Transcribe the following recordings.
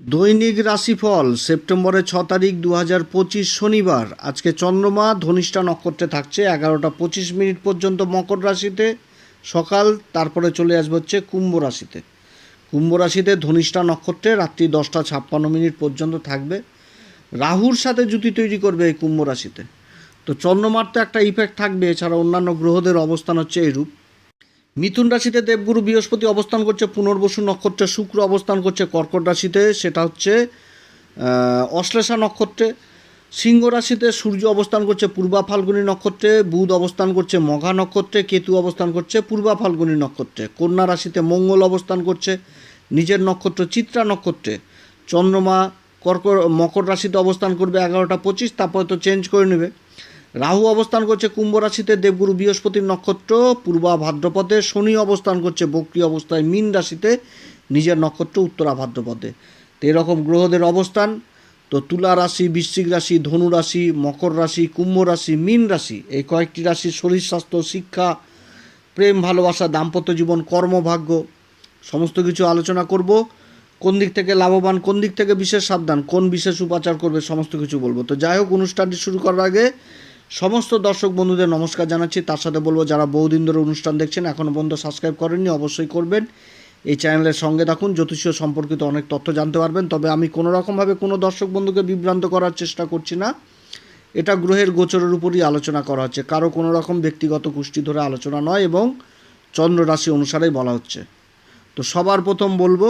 দৈনিক রাশিফল, সেপ্টেম্বরের ছ তারিখ দু হাজার পঁচিশ শনিবার। আজকে চন্দ্রমা ধনিষ্ঠা নক্ষত্রে থাকছে, এগারোটা পঁচিশ মিনিট পর্যন্ত মকর রাশিতে। সকাল, তারপরে চলে আসবে হচ্ছে কুম্ভ রাশিতে। কুম্ভ রাশিতে ধনিষ্ঠা নক্ষত্রে রাত্রি দশটা ছাপ্পান্ন মিনিট পর্যন্ত থাকবে। রাহুর সাথে জুতি তৈরি করবে এই কুম্ভ রাশিতে। তো চন্দ্রমার তো একটা ইফেক্ট থাকবে, এছাড়া অন্যান্য গ্রহদের অবস্থান হচ্ছে এইরূপ। মিথুন রাশিতে দেবগুরু বৃহস্পতি অবস্থান করছে, পুনর্বসু নক্ষত্রে শুক্র অবস্থান করছে, কর্কট রাশিতে সেটা হচ্ছে অশ্লেষা নক্ষত্রে। সিংহ রাশিতে সূর্য অবস্থান করছে, পূর্বা ফাল্গুনী নক্ষত্রে, বুধ অবস্থান করছে, মঘা নক্ষত্রে, কেতু অবস্থান করছে, পূর্বা ফাল্গুনী নক্ষত্রে। কন্যা রাশিতে মঙ্গল অবস্থান করছে, নিজের নক্ষত্র চিত্রা নক্ষত্রে। চন্দ্রমা কর্ক মকর রাশিতে অবস্থান করবে এগারোটা পঁচিশ, তারপরে তো চেঞ্জ করে নেবে। রাহু অবস্থান করছে কুম্ভ রাশিতে, দেবগুরু বৃহস্পতির নক্ষত্র, পূর্বা ভাদ্রপদে, শনি অবস্থান করছে বক্রি অবস্থায়, মীন রাশিতে, নিজের নক্ষত্র উত্তরা ভাদ্রপদে। তো এরকম গ্রহদের অবস্থান, তো তুলা রাশি, বৃশ্চিক রাশি, ধনু রাশি, মকর রাশি, কুম্ভ রাশি, মীন রাশি, এই কয়েকটি রাশির শরীর স্বাস্থ্য, শিক্ষা, প্রেম, ভালোবাসা, দাম্পত্য জীবন, কর্মভাগ্য, সমস্ত কিছু আলোচনা করব। কোন দিক থেকে লাভবান, কোন দিক থেকে বিশেষ সাবধান, কোন বিশেষ উপাচার করবে, সমস্ত কিছু বলব। তো যাই হোক, অনুষ্ঠানটি শুরু করার আগে সমস্ত দর্শক বন্ধুদের নমস্কার জানাচ্ছি। তার সাথে বলব, যারা বহুদিন ধরে অনুষ্ঠান দেখছেন এখনও পর্যন্ত সাবস্ক্রাইব করেননি, অবশ্যই করবেন। এই চ্যানেলের সঙ্গে থাকুন, জ্যোতিষীয় সম্পর্কিত অনেক তথ্য জানতে পারবেন। তবে আমি কোনো রকমভাবে কোনো দর্শক বন্ধুকে বিভ্রান্ত করার চেষ্টা করছি না। এটা গ্রহের গোচরের উপরই আলোচনা করা হচ্ছে। কারও কোনো রকম ব্যক্তিগত গোষ্ঠী ধরে আলোচনা নয় এবং চন্দ্র রাশি অনুসারেই বলা হচ্ছে। তো সবার প্রথম বলব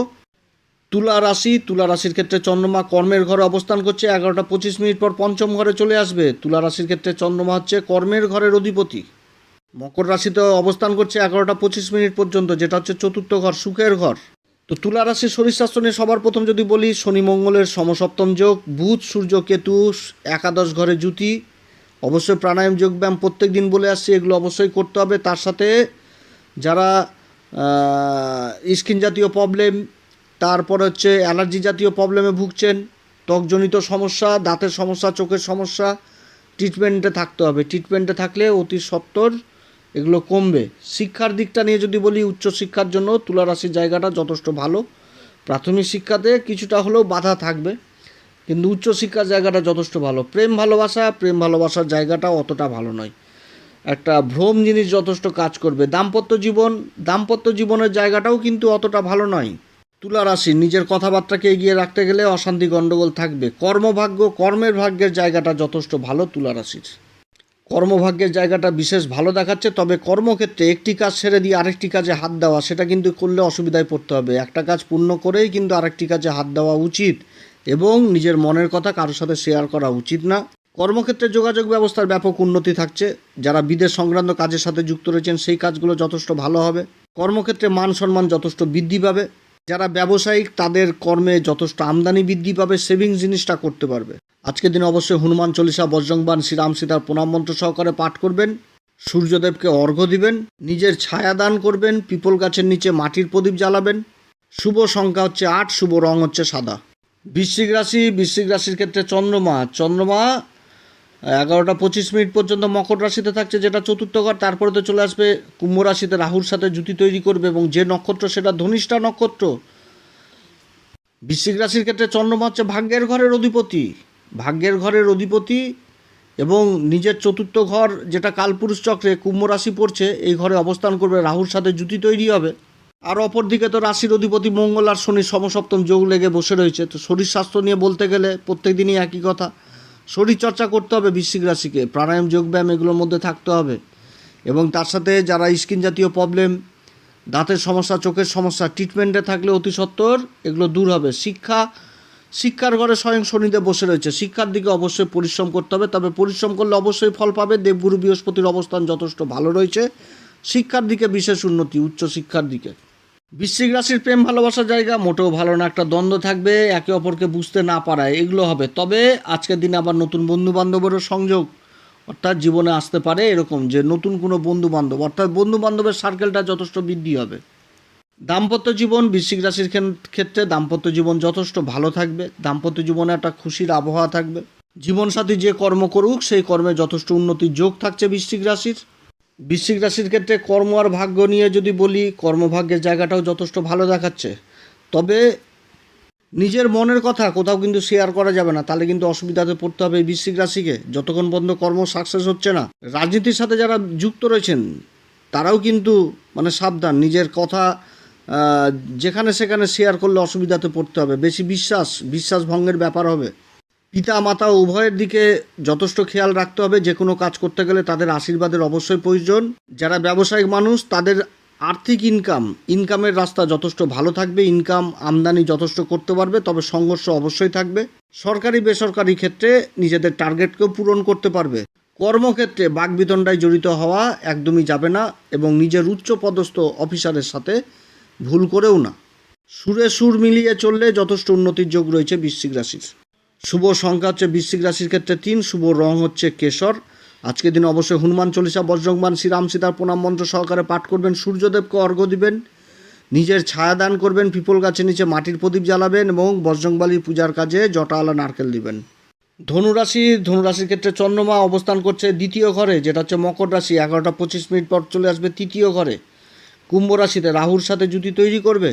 তুলা রাশি, তুলা রাশির ক্ষেত্রে চন্দ্রমা কর্মের ঘরে অবস্থান করছে, এগারোটা পঁচিশ মিনিট পর পঞ্চম ঘরে চলে আসবে। তুলা রাশির ক্ষেত্রে চন্দ্রমা হচ্ছে কর্মের ঘরের অধিপতি। মকর রাশিতে অবস্থান করছে এগারোটা পঁচিশ মিনিট পর্যন্ত, যেটা হচ্ছে চতুর্থ ঘর, সুখের ঘর। তো তুলা রাশির শরীর নিয়ে সবার প্রথম যদি বলি, শনি মঙ্গলের সমসপ্তম যোগ, বুধ, সূর্য, কেতু, একাদশ ঘরে জুতি অবশ্যই প্রাণায়াম, যোগব্যায়াম প্রত্যেক দিন বলে আসছি, এগুলো অবশ্যই করতে হবে। তার সাথে যারা স্কিন জাতীয় প্রবলেম তারপর হচ্ছে অ্যালার্জি জাতীয় প্রবলেমে ভুগছেন, ত্বকজনিত সমস্যা, দাঁতের সমস্যা, চোখের সমস্যা ট্রিটমেন্টে থাকতে হবে। ট্রিটমেন্টে থাকলে অতি সত্বর এগুলো কমবে। শিক্ষার দিকটা নিয়ে যদি বলি উচ্চশিক্ষার জন্য তুলা রাশির জায়গাটা যথেষ্ট ভালো। প্রাথমিক শিক্ষাতে কিছুটা হলেও বাধা থাকবে, কিন্তু উচ্চশিক্ষার জায়গাটা যথেষ্ট ভালো। প্রেম ভালোবাসা, প্রেম ভালোবাসার জায়গাটা অতটা ভালো নয়। একটা ভ্রম জিনিস যথেষ্ট কাজ করবে। দাম্পত্য জীবন, দাম্পত্য জীবনের জায়গাটাও কিন্তু অতটা ভালো নয়। তুলা রাশি, নিজের কথাবার্তাকে এগিয়ে রাখতে গেলে অশান্তি গণ্ডগোল থাকবে। কর্মভাগ্য, কর্মের ভাগ্যের জায়গাটা যথেষ্ট ভালো তুলা রাশির। কর্মভাগ্যের জায়গাটা বিশেষ ভালো দেখাচ্ছে, তবে কর্মক্ষেত্রে একটি কাজ ছেড়ে দিয়ে আরেকটি কাজে হাত দেওয়া, সেটা কিন্তু করলে অসুবিধায় পড়তে হবে। একটা কাজ পূর্ণ করেই কিন্তু আরেকটি কাজে হাত দেওয়া উচিত এবং নিজের মনের কথা কারোর সাথে শেয়ার করা উচিত না। কর্মক্ষেত্রে যোগাযোগ ব্যবস্থার ব্যাপক উন্নতি থাকছে। যারা বিদেশ সংক্রান্ত কাজের সাথে যুক্ত রয়েছেন, সেই কাজগুলো যথেষ্ট ভালো হবে। কর্মক্ষেত্রে মান সম্মান যথেষ্ট বৃদ্ধি পাবে। যারা ব্যবসায়িক, তাদের কর্মে যথেষ্ট আমদানি বৃদ্ধি পাবে সেভিংস জিনিসটা করতে পারবে। আজকের দিনে অবশ্যই হনুমান চল্লিশা বজ্রংবান শ্রীরাম সীতার প্রণাম মন্ত্র সহকারে পাঠ করবেন। সূর্যদেবকে অর্ঘ্য দিবেন, নিজের ছায়া দান করবেন, পিপল গাছের নিচে মাটির প্রদীপ জ্বালাবেন। শুভ সংখ্যা হচ্ছে আট, শুভ রং হচ্ছে সাদা। বৃশ্চিক রাশি, বৃশ্চিক রাশির ক্ষেত্রে চন্দ্রমা চন্দ্রমা এগারোটা পঁচিশ মিনিট পর্যন্ত মকর রাশিতে থাকছে যেটা চতুর্থ ঘর, তারপরে তো চলে আসবে কুম্ভ রাশিতে রাহুর সাথে জুতি তৈরি করবে এবং যে নক্ষত্র সেটা ধনিষ্ঠা নক্ষত্র। বৃশ্চিক রাশির ক্ষেত্রে চন্দ্রমা হচ্ছে ভাগ্যের ঘরের অধিপতি। ভাগ্যের ঘরের অধিপতি এবং নিজের চতুর্থ ঘর যেটা কালপুরুষ চক্রে কুম্ভ রাশি পড়ছে, এই ঘরে অবস্থান করবে, রাহুর সাথে জুতি তৈরি হবে। আর অপরদিকে তো রাশির অধিপতি মঙ্গল আর শনি সমসপ্তম যোগ লেগে বসে রয়েছে। তো শরীর স্বাস্থ্য নিয়ে বলতে গেলে প্রত্যেক দিনই একই কথা। শরীর চর্চা করতে হবে বৃশ্চিক রাশিকে। প্রাণায়াম, যোগব্যায়াম এগুলোর মধ্যে থাকতে হবে। এবং তার সাথে যারা স্কিন জাতীয় প্রবলেম দাঁতের সমস্যা, চোখের সমস্যা ট্রিটমেন্টে থাকলে অতি সত্বর, এগুলো দূর হবে। শিক্ষা, শিক্ষার ঘরে স্বয়ং শনিদেব বসে রয়েছে। শিক্ষার দিকে অবশ্যই পরিশ্রম করতে হবে। তবে পরিশ্রম করলে অবশ্যই ফল পাবে। দেবগুরু বৃহস্পতির অবস্থান যথেষ্ট ভালো রয়েছে। শিক্ষার দিকে বিশেষ উন্নতি উচ্চ শিক্ষার দিকে। বৃশ্চিক রাশির প্রেম ভালোবাসার জায়গা, মোটেও ভালো না, একটা দ্বন্দ্ব থাকবে, একে অপরকে বুঝতে না পারায়, এগুলো হবে। তবে আজকের দিনে আবার নতুন বন্ধু বান্ধবেরও সংযোগ, অর্থাৎ জীবনে আসতে পারে এরকম যে নতুন কোনো বন্ধু বান্ধব অর্থাৎ বন্ধু বান্ধবের সার্কেলটা যথেষ্ট বৃদ্ধি হবে। দাম্পত্য জীবন, বৃশ্চিক রাশির ক্ষেত্রে দাম্পত্য জীবন যথেষ্ট ভালো থাকবে, দাম্পত্য জীবনে একটা খুশির আবহাওয়া থাকবে। জীবনসাথী যে কর্ম করুক, সেই কর্মে যথেষ্ট উন্নতির যোগ থাকছে বৃশ্চিক রাশির। বৃশ্চিক রাশির ক্ষেত্রে কর্ম আর ভাগ্য নিয়ে যদি বলি, কর্মভাগ্যের জায়গাটাও যথেষ্ট ভালো দেখাচ্ছে। তবে নিজের মনের কথা কোথাও কিন্তু শেয়ার করা যাবে না। তাহলে কিন্তু অসুবিধাতে পড়তে হবে বৃশ্চিক রাশিকে। যতক্ষণ পর্যন্ত কর্ম সাকসেস হচ্ছে না। রাজনীতির সাথে যারা যুক্ত রয়েছেন, তারাও কিন্তু মানে সাবধান। নিজের কথা যেখানে সেখানে শেয়ার করলে অসুবিধাতে পড়তে হবে। বেশি বিশ্বাস বিশ্বাস ভঙ্গের ব্যাপার হবে। পিতা মাতা উভয়ের দিকে যথেষ্ট খেয়াল রাখতে হবে, যে কোনো কাজ করতে গেলে তাদের আশীর্বাদের অবশ্যই প্রয়োজন। যারা ব্যবসায়িক মানুষ, তাদের আর্থিক ইনকাম ইনকামের রাস্তা যথেষ্ট ভালো থাকবে ইনকাম আমদানি যথেষ্ট করতে পারবে, তবে সংঘর্ষ অবশ্যই থাকবে। সরকারি, বেসরকারি ক্ষেত্রে নিজেদের টার্গেটকেও পূরণ করতে পারবে। কর্মক্ষেত্রে বাগবিতণ্ডায় জড়িত হওয়া একদমই যাবে না এবং নিজের উচ্চ পদস্থ অফিসারের সাথে ভুল করেও না। সুরে সুর মিলিয়ে চললে যথেষ্ট উন্নতির যোগ রয়েছে বৃশ্চিক রাশির। শুভ সংখ্যা হচ্ছে বৃশ্চিক রাশির ক্ষেত্রে তিন, শুভ রং হচ্ছে কেশর। আজকের দিন অবশ্যই হনুমান চল্লিশা বজ্রংবান শ্রীরাম সীতার প্রণাম মন্ত্র সহকারে পাঠ করবেন, সূর্যদেবকে অর্ঘ্য দিবেন, নিজের ছায়া দান করবেন, পিপল গাছের নিচে মাটির প্রদীপ জ্বালাবেন এবং বজরংবালির পূজার কাজে জটাওয়ালা নারকেল দিবেন। ধনুরাশি, ধনুরাশির ক্ষেত্রে চন্দ্রমা অবস্থান করছে দ্বিতীয় ঘরে, যেটা হচ্ছে মকর রাশি, এগারোটা পঁচিশ মিনিট পর চলে আসবে তৃতীয় ঘরে। কুম্ভ রাশিতে রাহুর সাথে জুতি তৈরি করবে।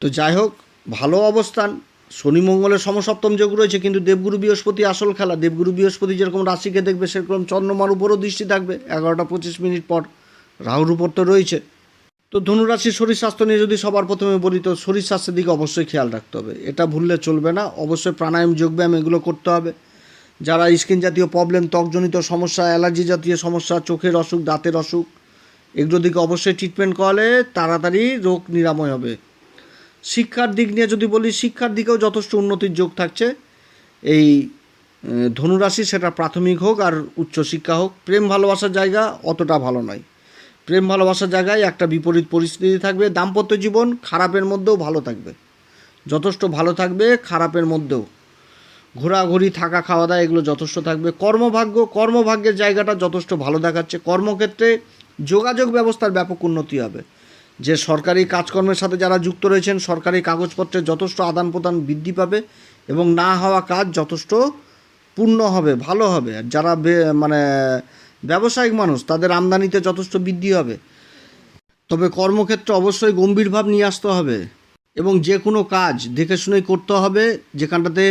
তো যাই হোক, ভালো অবস্থান। শনি মঙ্গলের সমসপ্তম যোগ রয়েছে, কিন্তু দেবগুরু বৃহস্পতি আসল খেলা। দেবগুরু বৃহস্পতি যেরকম রাশিকে দেখবে, সেরকম চন্দ্রমার উপরও দৃষ্টি থাকবে, এগারোটা পঁচিশ মিনিট পর রাহুর উপর তো রয়েছে। তো ধনুরাশির শরীর স্বাস্থ্য নিয়ে যদি সবার প্রথমে বলি, তো শরীর স্বাস্থ্যের দিকে অবশ্যই খেয়াল রাখতে হবে। এটা ভুললে চলবে না, অবশ্যই প্রাণায়াম, যোগব্যায়াম এগুলো করতে হবে। যারা স্কিন জাতীয় প্রবলেম, ত্বকজনিত সমস্যা, অ্যালার্জি জাতীয় সমস্যা, চোখের অসুখ, দাঁতের অসুখ, এগুলোর দিকে অবশ্যই ট্রিটমেন্ট করালে তাড়াতাড়ি রোগ নিরাময় হবে। শিক্ষার দিক নিয়ে যদি বলি, শিক্ষার দিকেও যথেষ্ট উন্নতির যোগ থাকছে। এই ধনুরাশি সেটা প্রাথমিক হোক আর উচ্চশিক্ষা হোক, প্রেম ভালোবাসার জায়গা অতটা ভালো নয়। প্রেম ভালোবাসার জায়গায় একটা বিপরীত পরিস্থিতি থাকবে, দাম্পত্য জীবন খারাপের মধ্যেও ভালো থাকবে। যথেষ্ট ভালো থাকবে, খারাপের মধ্যেও। ঘোরাঘুরি, থাকা খাওয়া দাওয়া এগুলো যথেষ্ট থাকবে। কর্মভাগ্য, কর্মভাগ্যের জায়গাটা যথেষ্ট ভালো দেখাচ্ছে। কর্মক্ষেত্রে যোগাযোগ ব্যবস্থার ব্যাপক উন্নতি হবে। যে সরকারি কাজকর্মের সাথে যারা যুক্ত রয়েছেন, সরকারি কাগজপত্রের যথেষ্ট আদান প্রদান বৃদ্ধি পাবে এবং না হওয়া কাজ যথেষ্ট পূর্ণ হবে, ভালো হবে। আর যারা মানে ব্যবসায়িক মানুষ, তাদের আমদানিতে যথেষ্ট বৃদ্ধি হবে। তবে কর্মক্ষেত্রে অবশ্যই গম্ভীর ভাব নিয়ে আসতে হবে এবং যে কোনো কাজ দেখে শুনেই করতে হবে। যেখানটাতে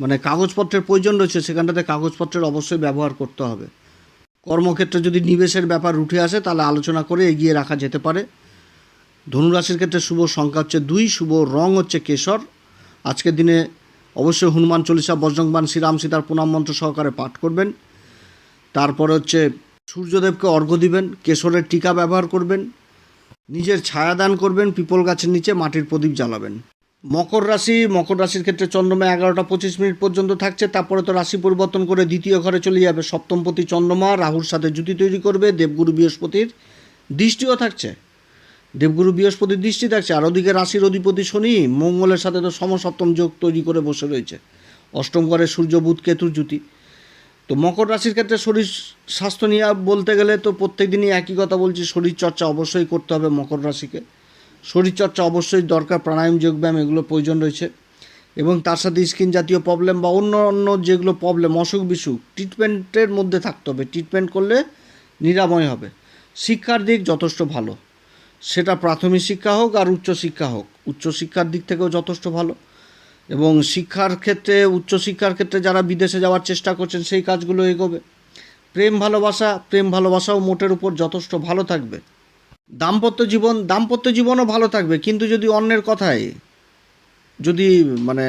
মানে কাগজপত্রের প্রয়োজন রয়েছে, সেখানটাতে কাগজপত্রের অবশ্যই ব্যবহার করতে হবে। কর্মক্ষেত্রে যদি নিবেশের ব্যাপার উঠে আসে, তাহলে আলোচনা করে এগিয়ে রাখা যেতে পারে। ধনুরাশির ক্ষেত্রে শুভ সংখ্যা হচ্ছে দুই, শুভ রং হচ্ছে কেশর। আজকের দিনে অবশ্যই হনুমান চল্লিশা বজ্রংবান শ্রীরাম সীতার প্রণাম মন্ত্র সহকারে পাঠ করবেন। তারপরে হচ্ছে সূর্যদেবকে অর্ঘ্য দিবেন, কেশরের টিকা ব্যবহার করবেন, নিজের ছায়া দান করবেন, পিপল গাছের নিচে মাটির প্রদীপ জ্বালাবেন। মকর রাশি, মকর রাশির ক্ষেত্রে চন্দ্রমা এগারোটা পঁচিশ মিনিট পর্যন্ত থাকছে, তারপরে তো রাশি পরিবর্তন করে দ্বিতীয় ঘরে চলে যাবে সপ্তমপতি চন্দ্রমা, রাহুর সাথে জুতি তৈরি করবে, দেবগুরু বৃহস্পতির দৃষ্টিও থাকছে। দেবগুরু বৃহস্পতির দৃষ্টি থাকছে আর ওদিকে রাশির অধিপতি শনি, মঙ্গলের সাথে তো সমসপ্তম যোগ তৈরি করে বসে রয়েছে। অষ্টম ঘরে সূর্য, বুধ কেতুর জুতি তো মকর রাশির ক্ষেত্রে শরীর স্বাস্থ্য নিয়ে বলতে গেলে তো প্রত্যেক দিনই একই কথা বলছি শরীর চর্চা অবশ্যই করতে হবে মকর রাশিকে। শরীর চর্চা অবশ্যই দরকার, প্রাণায়াম, যোগব্যায়াম এগুলো প্রয়োজন রয়েছে। এবং তার সাথে স্কিন জাতীয় প্রবলেম বা অন্য অন্য যেগুলো প্রবলেম, অসুখ, বিসুখ ট্রিটমেন্টের মধ্যে থাকতে হবে। ট্রিটমেন্ট করলে নিরাময় হবে। শিক্ষার দিক যথেষ্ট ভালো। সেটা প্রাথমিক শিক্ষা হোক আর উচ্চশিক্ষা হোক। উচ্চশিক্ষার দিক থেকেও যথেষ্ট ভালো। এবং শিক্ষার ক্ষেত্রে উচ্চশিক্ষার ক্ষেত্রে যারা বিদেশে যাওয়ার চেষ্টা করছেন, সেই কাজগুলো এগোবে। প্রেম ভালোবাসা, প্রেম ভালোবাসাও মোটের উপর যথেষ্ট ভালো থাকবে। দাম্পত্য জীবন, দাম্পত্য জীবনও ভালো থাকবে। কিন্তু যদি অন্যের কথায়, যদি মানে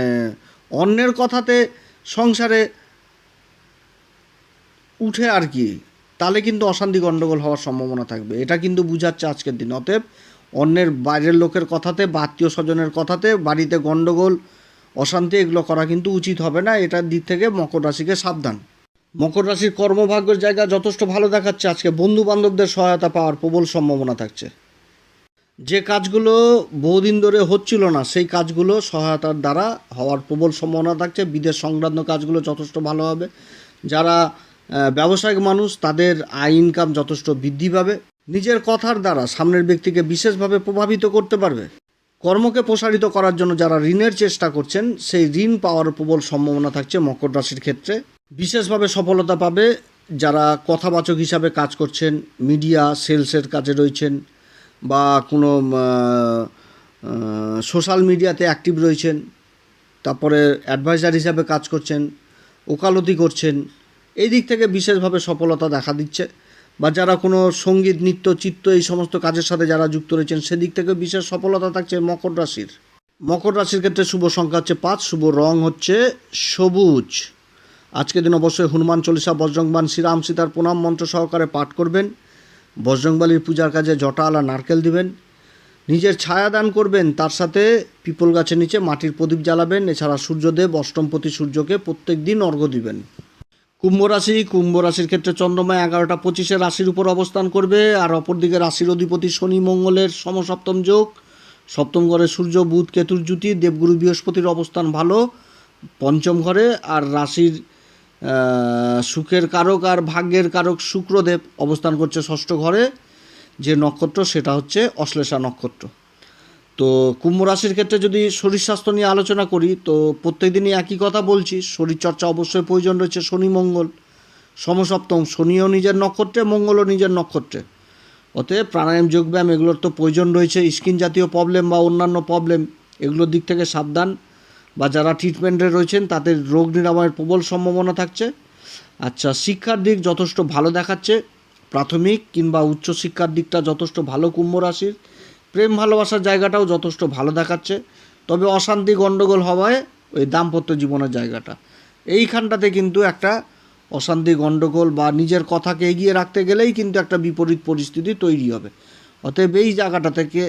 অন্যের কথাতে সংসারে উঠে আর কি তাহলে কিন্তু অশান্তি গণ্ডগোল হওয়ার সম্ভাবনা থাকবে। এটা কিন্তু বুঝাচ্ছে আজকের দিন। অতএব অন্যের বাইরের লোকের কথাতে, বা আত্মীয় স্বজনের কথাতে, বাড়িতে গণ্ডগোল অশান্তি এগুলো করা কিন্তু উচিত হবে না। এটার দিক থেকে মকর রাশিকে সাবধান। মকর রাশির কর্মভাগ্যের জায়গা যথেষ্ট ভালো দেখাচ্ছে। আজকে বন্ধু বান্ধবদের সহায়তা পাওয়ার প্রবল সম্ভাবনা থাকছে। যে কাজগুলো বহুদিন ধরে হচ্ছিল না, সেই কাজগুলো সহায়তার দ্বারা হওয়ার প্রবল সম্ভাবনা থাকছে। বিদেশ সংক্রান্ত কাজগুলো যথেষ্ট ভালো হবে। যারা ব্যবসায়িক মানুষ তাদের আয় ইনকাম যথেষ্ট বৃদ্ধি পাবে। নিজের কথার দ্বারা সামনের ব্যক্তিকে বিশেষভাবে প্রভাবিত করতে পারবে। কর্মকে প্রসারিত করার জন্য যারা ঋণের চেষ্টা করছেন, সেই ঋণ পাওয়ার প্রবল সম্ভাবনা থাকছে মকর রাশির ক্ষেত্রে। বিশেষভাবে সফলতা পাবে যারা কথাবাচক হিসাবে কাজ করছেন মিডিয়া সেলসের কাজে রয়েছেন বা কোনো সোশ্যাল মিডিয়াতে অ্যাক্টিভ রয়েছেন, তারপরে অ্যাডভাইজার হিসাবে কাজ করছেন, ওকালতি করছেন এই দিক থেকে বিশেষভাবে সফলতা দেখা দিচ্ছে। বা যারা কোনো সংগীত, নৃত্য, চিত্ত এই সমস্ত কাজের সাথে যারা যুক্ত রয়েছেন, সেদিক থেকে বিশেষ সফলতা থাকছে মকর রাশির। মকর রাশির ক্ষেত্রে শুভ সংখ্যা হচ্ছে পাঁচ, শুভ রং হচ্ছে সবুজ। আজকের দিন অবশ্যই হনুমান চল্লিশা বজরংবান শ্রীরাম সীতার প্রণাম মন্ত্র সহকারে পাঠ করবেন। বজরংবালির পূজার কাজে জটা আলা নারকেল দিবেন। নিজের ছায়া দান করবেন, তার সাথে পিপল গাছের নিচে মাটির প্রদীপ জ্বালাবেন। এছাড়া সূর্যদেব অষ্টমপতি সূর্যকে প্রত্যেক দিন অর্ঘ্য দিবেন। কুম্ভ রাশি, কুম্ভ রাশির ক্ষেত্রে চন্দ্রমা এগারোটা পঁচিশে রাশির উপর অবস্থান করবে, আর অপরদিকে রাশির অধিপতি শনি মঙ্গলের সমসপ্তম যোগ। সপ্তম ঘরে সূর্য, বুধ, কেতুর জুতি দেবগুরু বৃহস্পতির অবস্থান ভালো, পঞ্চম ঘরে, আর রাশির সুখের কারক আর ভাগ্যের কারক শুক্রদেব অবস্থান করছে ষষ্ঠ ঘরে। যে নক্ষত্র, সেটা হচ্ছে অশ্লেষা নক্ষত্র। তো কুম্ভ রাশির ক্ষেত্রে যদি শরীর স্বাস্থ্য নিয়ে আলোচনা করি, তো প্রত্যেক দিনই একই কথা বলছি শরীরচর্চা অবশ্যই প্রয়োজন রয়েছে শনি, মঙ্গল। সমসপ্তম, শনিও নিজের নক্ষত্রে, মঙ্গলও নিজের নক্ষত্রে। অতএব প্রাণায়াম যোগব্যায়াম এগুলোর তো প্রয়োজন রয়েছে, স্কিন জাতীয় প্রবলেম বা অন্যান্য প্রবলেম, এগুলোর দিক থেকে সাবধান। বা যারা ট্রিটমেন্টে রয়েছেন, তাদের রোগ নিরাময়ের প্রবল সম্ভাবনা থাকছে। আচ্ছা শিক্ষার দিক যথেষ্ট ভালো দেখাচ্ছে, প্রাথমিক কিংবা উচ্চশিক্ষার দিকটা যথেষ্ট ভালো কুম্ভ রাশির। প্রেম ভালোবাসার জায়গাটাও যথেষ্ট ভালো দেখাচ্ছে। তবে অশান্তি গণ্ডগোল হওয়ায় ওই দাম্পত্য জীবনের জায়গাটা। এইখানটাতে কিন্তু একটা অশান্তি গণ্ডগোল বা নিজের কথাকে এগিয়ে রাখতে গেলেই কিন্তু একটা বিপরীত পরিস্থিতি তৈরি হবে। অতএব এই জায়গাটা থেকে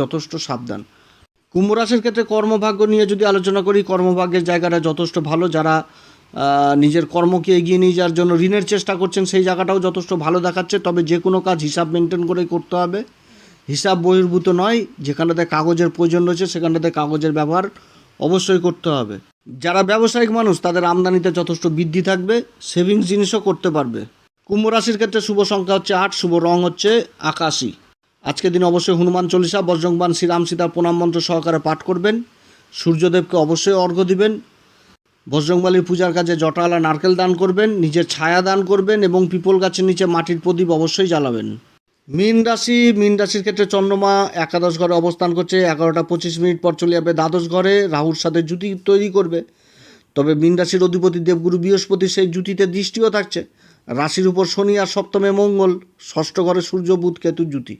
যথেষ্ট সাবধান। কুম্ভ রাশির ক্ষেত্রে কর্মভাগ্য নিয়ে যদি আলোচনা করি, কর্মভাগ্যের জায়গাটা যথেষ্ট ভালো। যারা নিজের কর্মকে এগিয়ে নিয়ে যাওয়ার জন্য ঋণের চেষ্টা করছেন, সেই জায়গাটাও যথেষ্ট ভালো দেখাচ্ছে। তবে যে কোনো কাজ হিসাব মেনটেন করেই করতে হবে। হিসাব বহির্ভূত নয় যেখানটাতে কাগজের প্রয়োজন রয়েছে সেখানটাতে কাগজের ব্যবহার অবশ্যই করতে হবে। যারা ব্যবসায়িক মানুষ, তাদের আমদানিতে যথেষ্ট বৃদ্ধি থাকবে, সেভিংস জিনিসও করতে পারবে। কুম্ভ রাশির ক্ষেত্রে শুভ সংখ্যা হচ্ছে আট, শুভ রং হচ্ছে আকাশি। আজকের দিন অবশ্যই হনুমান চল্লিশা বজ্রংবান শ্রীরাম সীতার প্রণাম মন্ত্র সহকারে পাঠ করবেন। সূর্যদেবকে অবশ্যই অর্ঘ্য দিবেন। বজরংবালির পূজার কাজে জটালা, নারকেল দান করবেন, নিজের ছায়া দান করবেন এবং পিপল গাছের নিচে মাটির প্রদীপ অবশ্যই জ্বালাবেন। মীন রাশি, মীন রাশির ক্ষেত্রে চন্দ্রমা একাদশ ঘরে অবস্থান করছে, এগারোটা পঁচিশ মিনিট পর চলে যাবে দ্বাদশ ঘরে, রাহুর সাথে জুতি তৈরি করবে। তবে মীন রাশির অধিপতি দেবগুরু বৃহস্পতি সেই জুতিতে দৃষ্টিও থাকছে। রাশির উপর শনি আর সপ্তমে মঙ্গল, ষষ্ঠ ঘরে সূর্য, বুধ, কেতু জুতি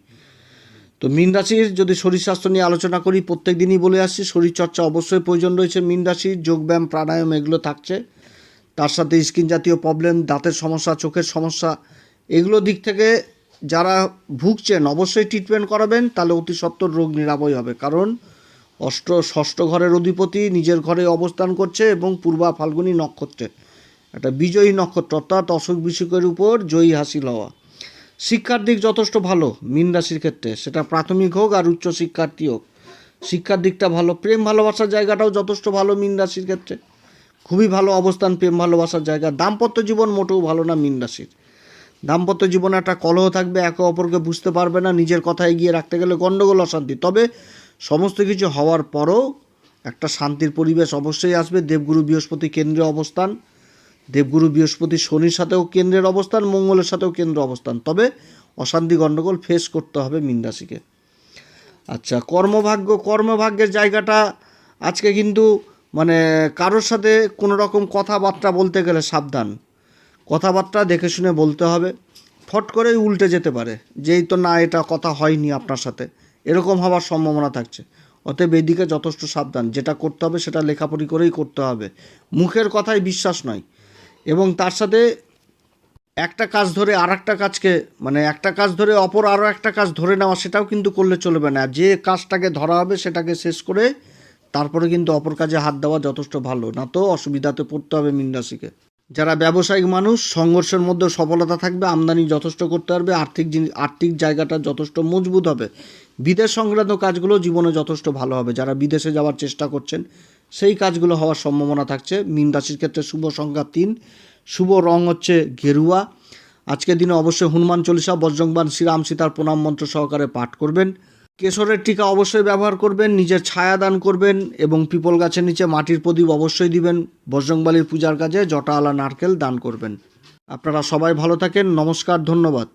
তো মীন রাশির যদি শরীর স্বাস্থ্য নিয়ে আলোচনা করি, প্রত্যেক দিনই বলে আসছি, শরীরচর্চা অবশ্যই প্রয়োজন রয়েছে মীন রাশির যোগব্যায়াম প্রাণায়াম এগুলো থাকছে। তার সাথে স্কিন জাতীয় প্রবলেম, দাঁতের সমস্যা, চোখের সমস্যা, এগুলো দিক থেকে যারা ভুগছেন, অবশ্যই ট্রিটমেন্ট করাবেন, তাহলে অতি সত্বর রোগ নিরাময় হবে। কারণ অষ্ট ষষ্ঠ ঘরের অধিপতি নিজের ঘরে অবস্থান করছে এবং পূর্বা ফাল্গুনী নক্ষত্রে একটা বিজয়ী নক্ষত্র, অর্থাৎ অসুখ বিসুখের উপর জয়ী হাসিল হওয়া। শিক্ষার দিক যথেষ্ট ভালো, মীন রাশির ক্ষেত্রে, সেটা প্রাথমিক হোক আর উচ্চ শিক্ষার্থী হোক। শিক্ষার দিকটা ভালো, প্রেম ভালোবাসার জায়গাটাও যথেষ্ট ভালো মীন রাশির ক্ষেত্রে। খুবই ভালো অবস্থান, প্রেম ভালোবাসার জায়গা। দাম্পত্য জীবন মোটেও ভালো না মীন রাশির। দাম্পত্য জীবনে একটা কলহ থাকবে, একে অপরকে বুঝতে পারবে না, নিজের কথা এগিয়ে রাখতে গেলে গণ্ডগোল অশান্তি। তবে সমস্ত কিছু হওয়ার পরও একটা শান্তির পরিবেশ অবশ্যই আসবে। দেবগুরু বৃহস্পতি কেন্দ্রে অবস্থান, দেবগুরু বৃহস্পতি শনির সাথেও কেন্দ্রের অবস্থান, মঙ্গলের সাথেও কেন্দ্র অবস্থান। তবে অশান্তি গণ্ডগোল ফেস করতে হবে মীন রাশিকে। আচ্ছা কর্মভাগ্য, কর্মভাগ্যের জায়গাটা আজকে কিন্তু মানে কারোর সাথে কোনো রকম কথাবার্তা বলতে গেলে সাবধান। কথাবার্তা দেখে শুনে বলতে হবে। ফট করেই উল্টে যেতে পারে। যেই তো না, এটা কথা হয়নি আপনার সাথে। এরকম হওয়ার সম্ভাবনা থাকছে। অতএব এদিকে যথেষ্ট সাবধান। যেটা করতে হবে, সেটা লেখাপড়ি করেই করতে হবে। মুখের কথায় বিশ্বাস নয়। এবং তার সাথে একটা কাজ ধরে আর একটা কাজকে মানে একটা কাজ ধরে অপর আরও একটা কাজ ধরে নেওয়া, সেটাও কিন্তু করলে চলবে না। যে কাজটাকে ধরা হবে, সেটাকে শেষ করে তারপরে কিন্তু অপর কাজে হাত দেওয়া যথেষ্ট ভালো। না তো অসুবিধাতে পড়তে হবে মীন রাশিকে। যারা ব্যবসায়িক মানুষ, সংঘর্ষের মধ্যে সফলতা থাকবে, আমদানি যথেষ্ট করতে পারবে, আর্থিক জিনিস আর্থিক জায়গাটা যথেষ্ট মজবুত হবে। বিদেশ সংক্রান্ত কাজগুলো জীবনে যথেষ্ট ভালো হবে। যারা বিদেশে যাওয়ার চেষ্টা করছেন, সেই কাজগুলো হওয়ার সম্ভাবনা থাকছে। মীন রাশির ক্ষেত্রে শুভ সংখ্যা তিন। শুভ রং হচ্ছে গেরুয়া আজকের দিনে অবশ্যই হনুমান চল্লিশা বজ্রংবান শ্রীরাম সীতার প্রণাম মন্ত্র সহকারে পাঠ করবেন। কেশরের টিকা অবশ্যই ব্যবহার করবেন, নিজের ছায়া দান করবেন এবং পিপল গাছের নিচে মাটির প্রদীপ অবশ্যই দিবেন। বজরংবালির পূজার কাজে জটা আলা নারকেল দান করবেন। আপনারা সবাই ভালো থাকেন, নমস্কার, ধন্যবাদ।